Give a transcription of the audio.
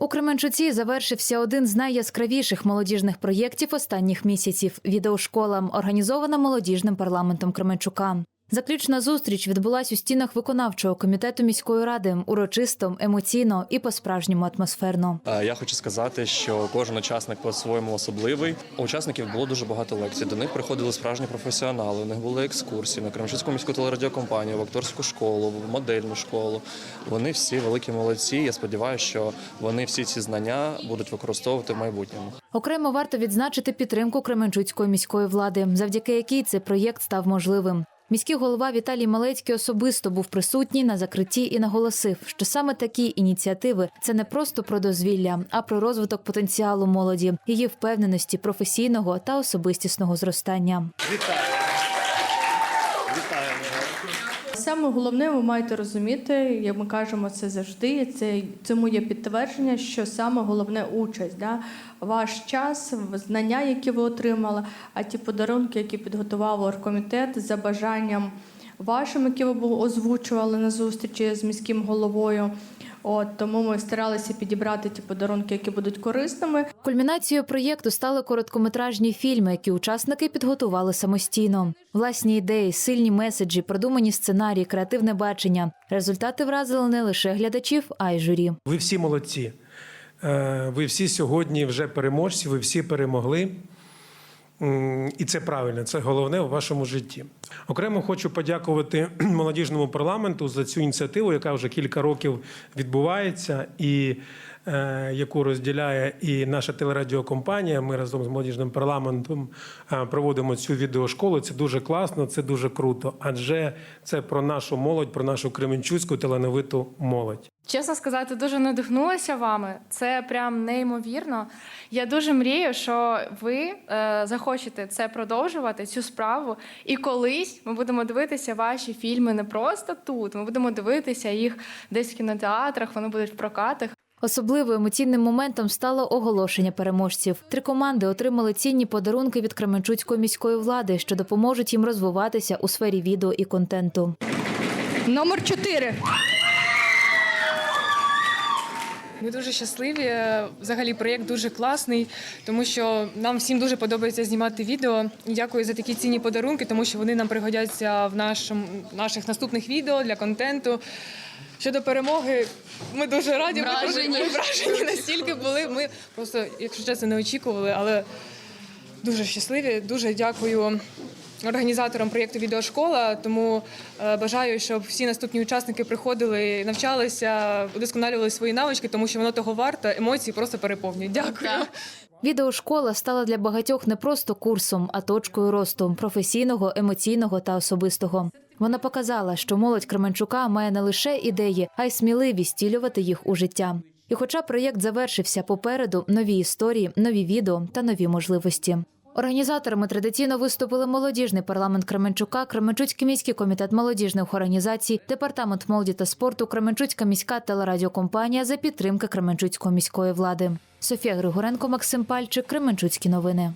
У Кременчуці завершився один з найяскравіших молодіжних проєктів останніх місяців відеошкола, організована молодіжним парламентом Кременчука. Заключна зустріч відбулась у стінах виконавчого комітету міської ради урочисто, емоційно і по-справжньому атмосферно. Я хочу сказати, що кожен учасник по-своєму особливий. У учасників було дуже багато лекцій. До них приходили справжні професіонали. У них були екскурсії на Кременчуцьку міську телерадіокомпанію, в акторську школу, в модельну школу. Вони всі великі молодці. Я сподіваюся, що вони всі ці знання будуть використовувати в майбутньому. Окремо варто відзначити підтримку Кременчуцької міської влади, завдяки якій цей проєкт став можливим. Міський голова Віталій Малецький особисто був присутній на закритті і наголосив, що саме такі ініціативи це не просто про дозвілля, а про розвиток потенціалу молоді, її впевненості, професійного та особистісного зростання. Саме головне, ви маєте розуміти, як ми кажемо це завжди. Це цьому є підтвердження, що саме головне участь, да? ваш час, знання, які ви отримали, а ті подарунки, які підготував оргкомітет за бажанням вашим, які ви озвучували на зустрічі з міським головою. От тому ми старалися підібрати ті подарунки, які будуть корисними. Кульмінацією проєкту стали короткометражні фільми, які учасники підготували самостійно. Власні ідеї, сильні меседжі, продумані сценарії, креативне бачення. Результати вразили не лише глядачів, а й журі. Ви всі молодці. Е, Ви всі сьогодні вже переможці, ви всі перемогли. І це правильно, це головне у вашому житті. Окремо хочу подякувати молодіжному парламенту за цю ініціативу, яка вже кілька років відбувається, і е, яку розділяє і наша телерадіокомпанія. Ми разом з молодіжним парламентом е, проводимо цю відеошколу. Це дуже класно, це дуже круто. Адже це про нашу молодь, про нашу кременчуцьку талановиту молодь. Чесно сказати, дуже надихнулася вами. Це прям неймовірно. Я дуже мрію, що ви е, захочете це продовжувати, цю справу. І колись ми будемо дивитися ваші фільми не просто тут. Ми будемо дивитися їх десь в кінотеатрах, вони будуть в прокатах. Особливо емоційним моментом стало оголошення переможців. Три команди отримали цінні подарунки від Кременчуцької міської влади, що допоможуть їм розвиватися у сфері відео і контенту. Номер 4. Ми дуже щасливі. Взагалі проєкт дуже класний, тому що нам всім дуже подобається знімати відео. І Дякую за такі цінні подарунки, тому що вони нам пригодяться в нашому наших наступних відео для контенту. Щодо перемоги, ми дуже раді. Ми Ми вражені настільки були. Ми просто, якщо чесно, не очікували, але дуже щасливі. Дуже дякую організаторам проєкту Відеошкола. Тому е, бажаю, щоб всі наступні учасники приходили, навчалися, удосконалювали свої навички, тому що воно того варто. Емоції просто переповнюють. Дякую. Відеошкола стала для багатьох не просто курсом, а точкою росту професійного, емоційного та особистого. Вона показала, що молодь Кременчука має не лише ідеї, а й сміливість втілювати їх у життя. І хоча проєкт завершився попереду, нові історії, нові відео та нові можливості. Організаторами традиційно виступили молодіжний парламент Кременчука, Кременчуцький міський комітет молодіжних організацій, департамент молоді та спорту, Кременчуцька міська телерадіокомпанія за підтримки Кременчуцької міської влади. Софія Григоренко, Максим Пальчик, Кременчуцькі новини.